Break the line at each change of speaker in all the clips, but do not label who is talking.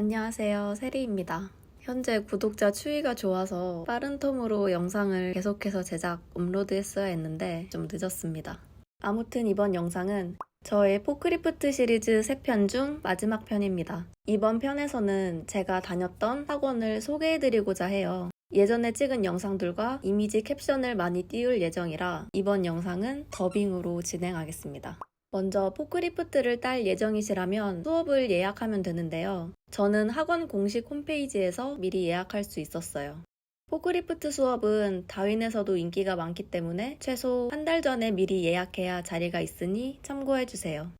안녕하세요. 세리입니다. 현재 구독자 추이가 좋아서 빠른 텀으로 영상을 계속해서 제작, 업로드 했어야 했는데 좀 늦었습니다. 아무튼 이번 영상은 저의 포크리프트 시리즈 3편 중 마지막 편입니다. 이번 편에서는 제가 다녔던 학원을 소개해드리고자 해요. 예전에 찍은 영상들과 이미지 캡션을 많이 띄울 예정이라 이번 영상은 더빙으로 진행하겠습니다. 먼저 포크리프트를 딸 예정이시라면 수업을 예약하면 되는데요. 저는 학원 공식 홈페이지에서 미리 예약할 수 있었어요. 포크리프트 수업은 다윈에서도 인기가 많기 때문에 최소 한 달 전에 미리 예약해야 자리가 있으니 참고해주세요.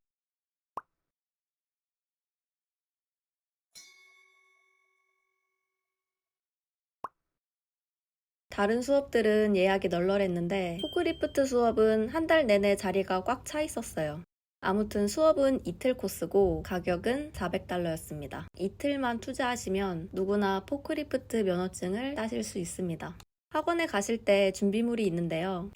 다른 수업들은 예약이 널널했는데 포크리프트 수업은 한 달 내내 자리가 꽉 차 있었어요. 아무튼 수업은 이틀 코스고 가격은 400달러였습니다. 이틀만 투자하시면 누구나 포크리프트 면허증을 따실 수 있습니다. 학원에 가실 때 준비물이 있는데요.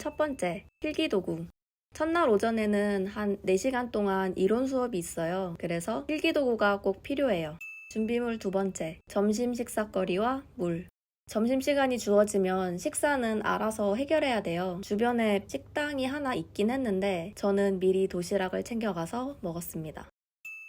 첫 번째, 필기도구. 첫날 오전에는 한 4시간 동안 이론 수업이 있어요. 그래서 필기도구가 꼭 필요해요. 준비물 두 번째, 점심 식사거리와 물. 점심시간이 주어지면 식사는 알아서 해결해야 돼요. 주변에 식당이 하나 있긴 했는데 저는 미리 도시락을 챙겨가서 먹었습니다.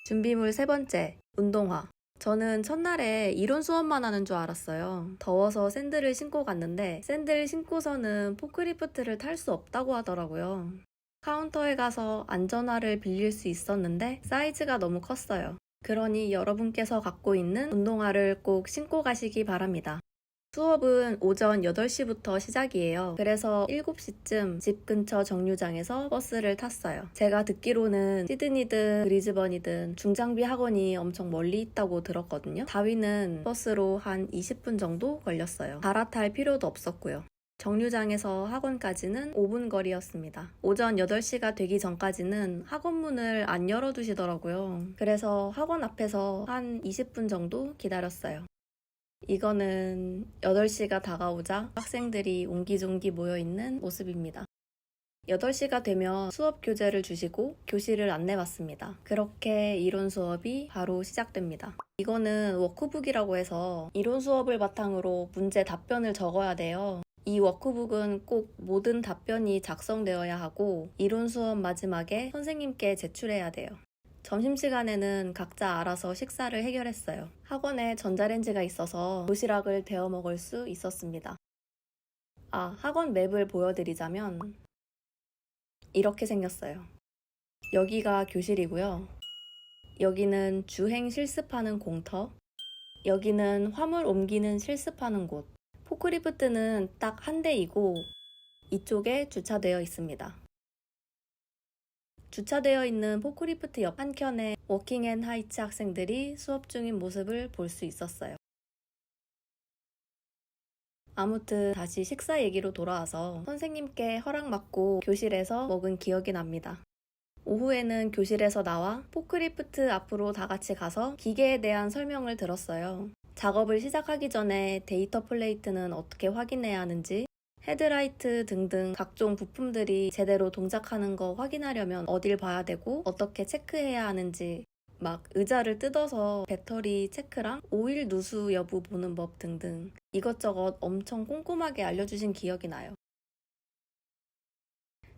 준비물 세 번째, 운동화. 저는 첫날에 이론 수업만 하는 줄 알았어요. 더워서 샌들을 신고 갔는데 샌들 신고서는 포크리프트를 탈 수 없다고 하더라고요. 카운터에 가서 안전화를 빌릴 수 있었는데 사이즈가 너무 컸어요. 그러니 여러분께서 갖고 있는 운동화를 꼭 신고 가시기 바랍니다. 수업은 오전 8시부터 시작이에요. 그래서 7시쯤 집 근처 정류장에서 버스를 탔어요. 제가 듣기로는 시드니든 브리즈번이든 중장비 학원이 엄청 멀리 있다고 들었거든요. 다위는 버스로 한 20분 정도 걸렸어요. 갈아탈 필요도 없었고요. 정류장에서 학원까지는 5분 거리였습니다. 오전 8시가 되기 전까지는 학원 문을 안 열어두시더라고요. 그래서 학원 앞에서 한 20분 정도 기다렸어요. 이거는 8시가 다가오자 학생들이 옹기종기 모여있는 모습입니다. 8시가 되면 수업 교재를 주시고 교실을 안내받습니다. 그렇게 이론 수업이 바로 시작됩니다. 이거는 워크북이라고 해서 이론 수업을 바탕으로 문제 답변을 적어야 돼요. 이 워크북은 꼭 모든 답변이 작성되어야 하고 이론 수업 마지막에 선생님께 제출해야 돼요. 점심시간에는 각자 알아서 식사를 해결했어요. 학원에 전자레인지가 있어서 도시락을 데워 먹을 수 있었습니다. 아, 학원 맵을 보여드리자면 이렇게 생겼어요. 여기가 교실이고요. 여기는 주행 실습하는 공터. 여기는 화물 옮기는 실습하는 곳. 포크리프트는 딱 한 대이고 이쪽에 주차되어 있습니다. 주차되어 있는 포크리프트 옆 한켠에 워킹 앤 하이츠 학생들이 수업 중인 모습을 볼 수 있었어요. 아무튼 다시 식사 얘기로 돌아와서 선생님께 허락받고 교실에서 먹은 기억이 납니다. 오후에는 교실에서 나와 포크리프트 앞으로 다 같이 가서 기계에 대한 설명을 들었어요. 작업을 시작하기 전에 데이터 플레이트는 어떻게 확인해야 하는지, 헤드라이트 등등 각종 부품들이 제대로 동작하는 거 확인하려면 어딜 봐야 되고 어떻게 체크해야 하는지 막 의자를 뜯어서 배터리 체크랑 오일 누수 여부 보는 법 등등 이것저것 엄청 꼼꼼하게 알려주신 기억이 나요.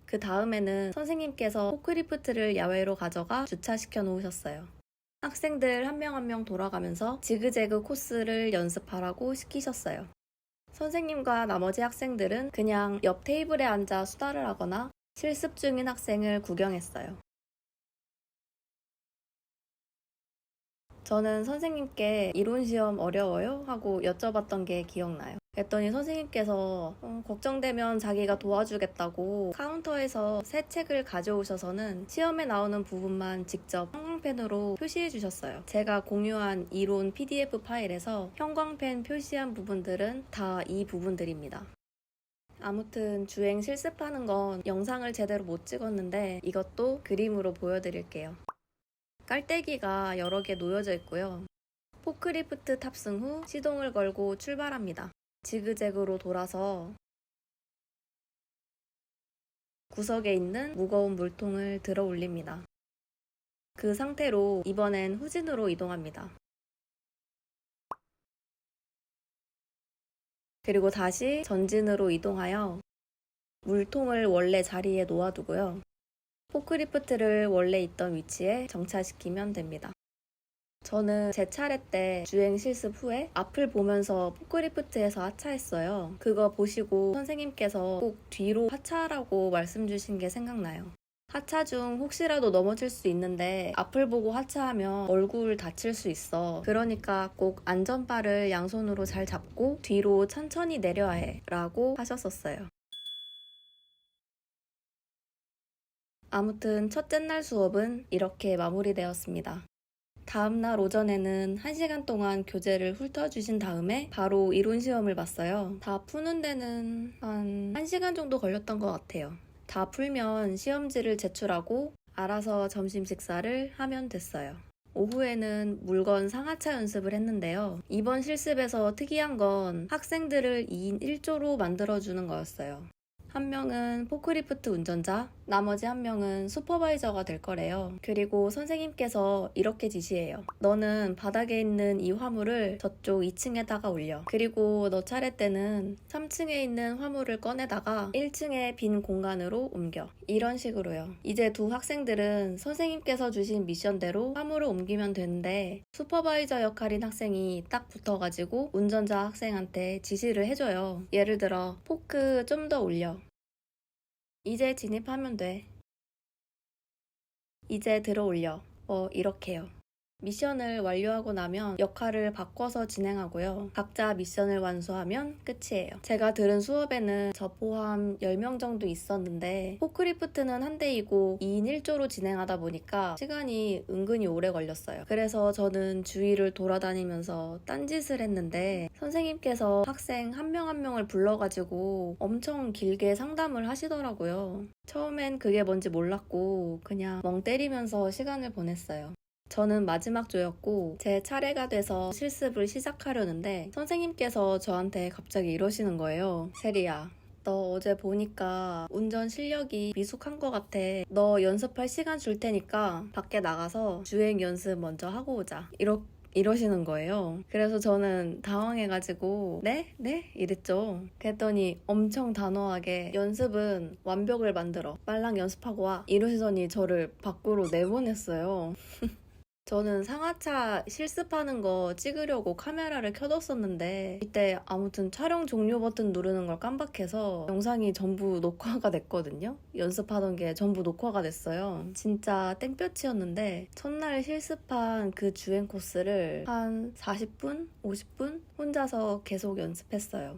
그 다음에는 선생님께서 포크리프트를 야외로 가져가 주차시켜 놓으셨어요. 학생들 한 명 한명 돌아가면서 지그재그 코스를 연습하라고 시키셨어요. 선생님과 나머지 학생들은 그냥 옆 테이블에 앉아 수다를 하거나 실습 중인 학생을 구경했어요. 저는 선생님께 이론 시험 어려워요? 하고 여쭤봤던 게 기억나요. 그랬더니 선생님께서 어, 걱정되면 자기가 도와주겠다고 카운터에서 새 책을 가져오셔서는 시험에 나오는 부분만 직접 형광펜으로 표시해 주셨어요. 제가 공유한 이론 PDF 파일에서 형광펜 표시한 부분들은 다 이 부분들입니다. 아무튼 주행 실습하는 건 영상을 제대로 못 찍었는데 이것도 그림으로 보여드릴게요. 깔때기가 여러 개 놓여져 있고요. 포크리프트 탑승 후 시동을 걸고 출발합니다. 지그재그로 돌아서 구석에 있는 무거운 물통을 들어 올립니다. 그 상태로 이번엔 후진으로 이동합니다. 그리고 다시 전진으로 이동하여 물통을 원래 자리에 놓아두고요. 포크리프트를 원래 있던 위치에 정차시키면 됩니다. 저는 제 차례 때 주행 실습 후에 앞을 보면서 포크리프트에서 하차했어요. 그거 보시고 선생님께서 꼭 뒤로 하차하라고 말씀 주신 게 생각나요. 하차 중 혹시라도 넘어질 수 있는데 앞을 보고 하차하면 얼굴 다칠 수 있어. 그러니까 꼭 안전바를 양손으로 잘 잡고 뒤로 천천히 내려야 해. 라고 하셨었어요. 아무튼 첫째 날 수업은 이렇게 마무리되었습니다. 다음 날 오전에는 1시간 동안 교재를 훑어주신 다음에 바로 이론 시험을 봤어요. 다 푸는 데는 한 1시간 정도 걸렸던 것 같아요. 다 풀면 시험지를 제출하고 알아서 점심 식사를 하면 됐어요. 오후에는 물건 상하차 연습을 했는데요. 이번 실습에서 특이한 건 학생들을 2인 1조로 만들어주는 거였어요. 한 명은 포크리프트 운전자, 나머지 한 명은 슈퍼바이저가 될 거래요. 그리고 선생님께서 이렇게 지시해요. 너는 바닥에 있는 이 화물을 저쪽 2층에다가 올려. 그리고 너 차례 때는 3층에 있는 화물을 꺼내다가 1층의 빈 공간으로 옮겨. 이런 식으로요. 이제 두 학생들은 선생님께서 주신 미션대로 화물을 옮기면 되는데 슈퍼바이저 역할인 학생이 딱 붙어가지고 운전자 학생한테 지시를 해줘요. 예를 들어 포크 좀 더 올려. 이제 진입하면 돼. 이제 들어 올려. 뭐 이렇게요. 미션을 완료하고 나면 역할을 바꿔서 진행하고요. 각자 미션을 완수하면 끝이에요. 제가 들은 수업에는 저 포함 10명 정도 있었는데 포크리프트는 한 대이고 2인 1조로 진행하다 보니까 시간이 은근히 오래 걸렸어요. 그래서 저는 주위를 돌아다니면서 딴짓을 했는데 선생님께서 학생 한 명 한 명을 불러가지고 엄청 길게 상담을 하시더라고요. 처음엔 그게 뭔지 몰랐고 그냥 멍 때리면서 시간을 보냈어요. 저는 마지막 조였고 제 차례가 돼서 실습을 시작하려는데 선생님께서 저한테 갑자기 이러시는 거예요. 세리야. 너 어제 보니까 운전 실력이 미숙한 것 같아. 너 연습할 시간 줄 테니까 밖에 나가서 주행 연습 먼저 하고 오자. 이렇게 이러시는 거예요. 그래서 저는 당황해가지고, 네? 네? 이랬죠. 그랬더니 엄청 단호하게 연습은 완벽을 만들어. 빨랑 연습하고 와. 이러시더니 저를 밖으로 내보냈어요. 저는 상하차 실습하는 거 찍으려고 카메라를 켜뒀었는데 이때 아무튼 촬영 종료 버튼 누르는 걸 깜빡해서 영상이 전부 녹화가 됐거든요. 연습하던 게 전부 녹화가 됐어요. 진짜 땡볕이었는데 첫날 실습한 그 주행 코스를 한 40분? 50분? 혼자서 계속 연습했어요.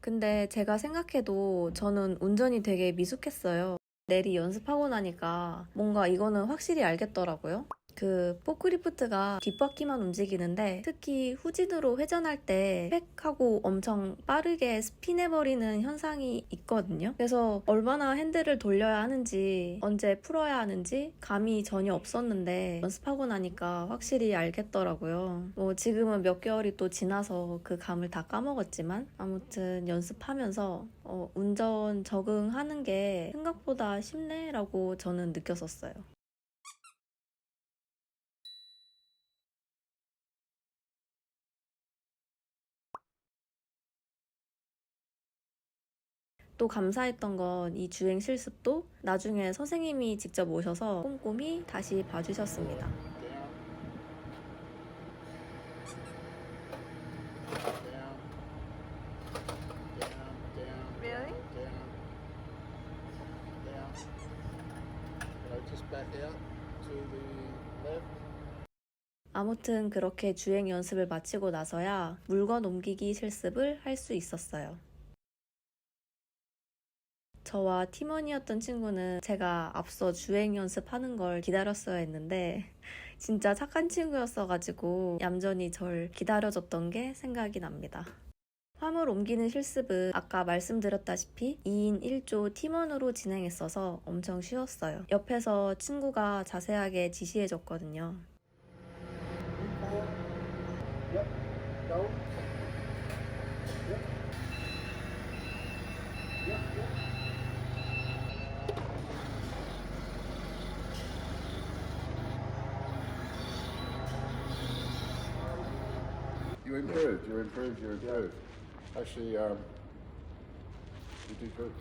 근데 제가 생각해도 저는 운전이 되게 미숙했어요. 내리 연습하고 나니까 뭔가 이거는 확실히 알겠더라고요. 그 포크리프트가 뒷바퀴만 움직이는데 특히 후진으로 회전할 때 획하고 엄청 빠르게 스핀해버리는 현상이 있거든요. 그래서 얼마나 핸들을 돌려야 하는지 언제 풀어야 하는지 감이 전혀 없었는데 연습하고 나니까 확실히 알겠더라고요. 뭐 지금은 몇 개월이 또 지나서 그 감을 다 까먹었지만 아무튼 연습하면서 어, 운전 적응하는 게 생각보다 쉽네라고 저는 느꼈었어요. 또 감사했던 건 이 주행 실습도 나중에 선생님이 직접 오셔서 꼼꼼히 다시 봐주셨습니다. 아무튼 그렇게 주행 연습을 마치고 나서야 물건 옮기기 실습을 할 수 있었어요. 저와 팀원이었던 친구는 제가 앞서 주행 연습하는 걸 기다렸어야 했는데 진짜 착한 친구였어가지고 얌전히 절 기다려줬던 게 생각이 납니다. 화물 옮기는 실습은 아까 말씀드렸다시피 2인 1조 팀원으로 진행했어서 엄청 쉬웠어요. 옆에서 친구가 자세하게 지시해줬거든요.
You improved, you improved, you improved. Actually, um, you did good.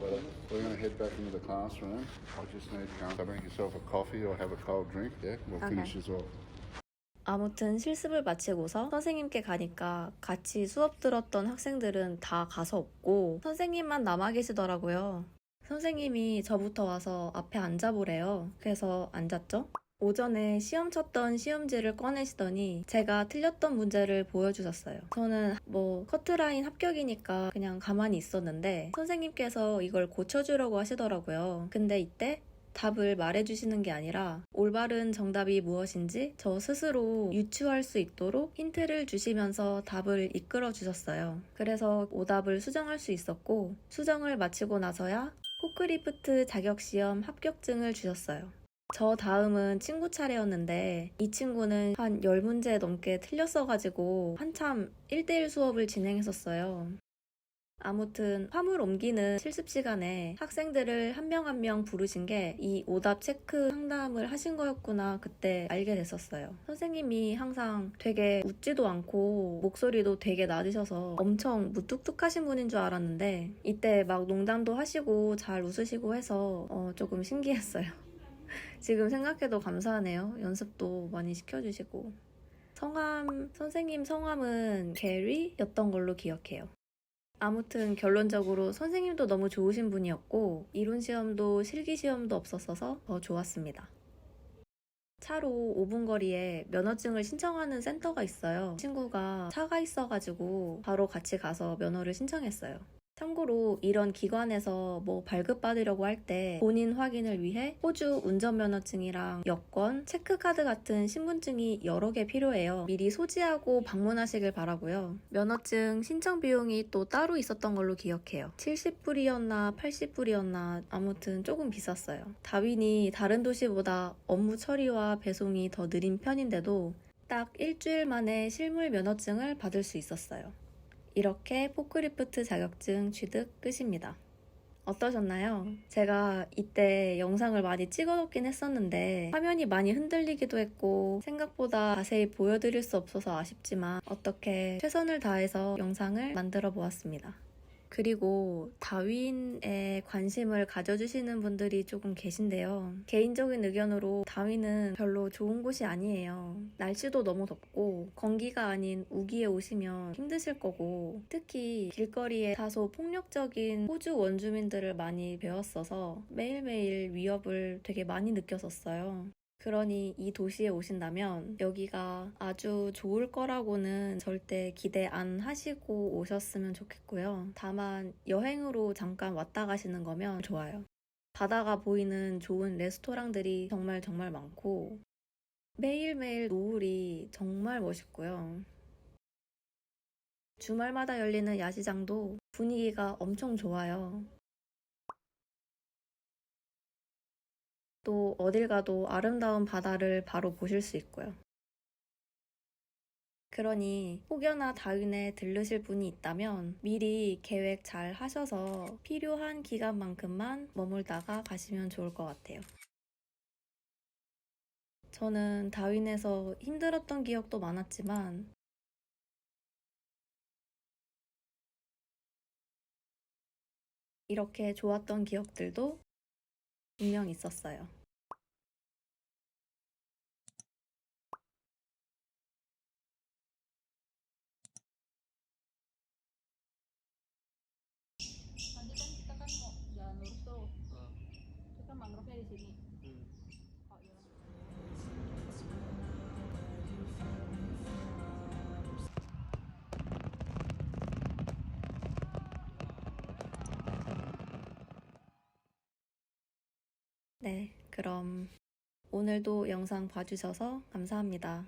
Uh, we're going to head back into the classroom. I just need to go make yourself a coffee or have a cold drink. Yeah, we'll
Okay.
finish this off.
아무튼 실습을 마치고서 선생님께 가니까 같이 수업 들었던 학생들은 다 가서 없고 선생님만 남아 계시더라고요. 선생님이 저부터 와서 앞에 앉아보래요. 그래서 앉았죠. 오전에 시험 쳤던 시험지를 꺼내시더니 제가 틀렸던 문제를 보여주셨어요. 저는 뭐 커트라인 합격이니까 그냥 가만히 있었는데 선생님께서 이걸 고쳐주려고 하시더라고요. 근데 이때 답을 말해주시는 게 아니라 올바른 정답이 무엇인지 저 스스로 유추할 수 있도록 힌트를 주시면서 답을 이끌어 주셨어요. 그래서 오답을 수정할 수 있었고 수정을 마치고 나서야 포크리프트 자격시험 합격증을 주셨어요. 저 다음은 친구 차례였는데 이 친구는 한 10문제 넘게 틀렸어가지고 한참 1대1 수업을 진행했었어요. 아무튼 화물 옮기는 실습 시간에 학생들을 한명 한 명 부르신 게 이 오답 체크 상담을 하신 거였구나 그때 알게 됐었어요. 선생님이 항상 되게 웃지도 않고 목소리도 되게 낮으셔서 엄청 무뚝뚝하신 분인 줄 알았는데 이때 막 농담도 하시고 잘 웃으시고 해서 어, 조금 신기했어요. 지금 생각해도 감사하네요. 연습도 많이 시켜주시고. 성함, 선생님 성함은 게리였던 걸로 기억해요. 아무튼 결론적으로 선생님도 너무 좋으신 분이었고 이론 시험도 실기 시험도 없었어서 더 좋았습니다. 차로 5분 거리에 면허증을 신청하는 센터가 있어요. 친구가 차가 있어가지고 바로 같이 가서 면허를 신청했어요. 참고로 이런 기관에서 뭐 발급받으려고 할 때 본인 확인을 위해 호주 운전면허증이랑 여권, 체크카드 같은 신분증이 여러 개 필요해요. 미리 소지하고 방문하시길 바라고요. 면허증 신청 비용이 또 따로 있었던 걸로 기억해요. 70불이었나 80불이었나 아무튼 조금 비쌌어요. 다윈이 다른 도시보다 업무 처리와 배송이 더 느린 편인데도 딱 일주일 만에 실물 면허증을 받을 수 있었어요. 이렇게 포크리프트 자격증 취득 끝입니다. 어떠셨나요? 제가 이때 영상을 많이 찍어놓긴 했었는데 화면이 많이 흔들리기도 했고 생각보다 자세히 보여드릴 수 없어서 아쉽지만 어떻게 최선을 다해서 영상을 만들어 보았습니다. 그리고 다윈에 관심을 가져주시는 분들이 조금 계신데요. 개인적인 의견으로 다윈은 별로 좋은 곳이 아니에요. 날씨도 너무 덥고 건기가 아닌 우기에 오시면 힘드실 거고 특히 길거리에 다소 폭력적인 호주 원주민들을 많이 배웠어서 매일매일 위협을 되게 많이 느꼈었어요. 그러니 이 도시에 오신다면 여기가 아주 좋을 거라고는 절대 기대 안 하시고 오셨으면 좋겠고요. 다만 여행으로 잠깐 왔다 가시는 거면 좋아요. 바다가 보이는 좋은 레스토랑들이 정말 정말 많고 매일매일 노을이 정말 멋있고요. 주말마다 열리는 야시장도 분위기가 엄청 좋아요. 또 어딜 가도 아름다운 바다를 바로 보실 수 있고요. 그러니 혹여나 다윈에 들르실 분이 있다면 미리 계획 잘 하셔서 필요한 기간만큼만 머물다가 가시면 좋을 것 같아요. 저는 다윈에서 힘들었던 기억도 많았지만 이렇게 좋았던 기억들도 분명 있었어요. 네, 그럼 오늘도 영상 봐주셔서 감사합니다.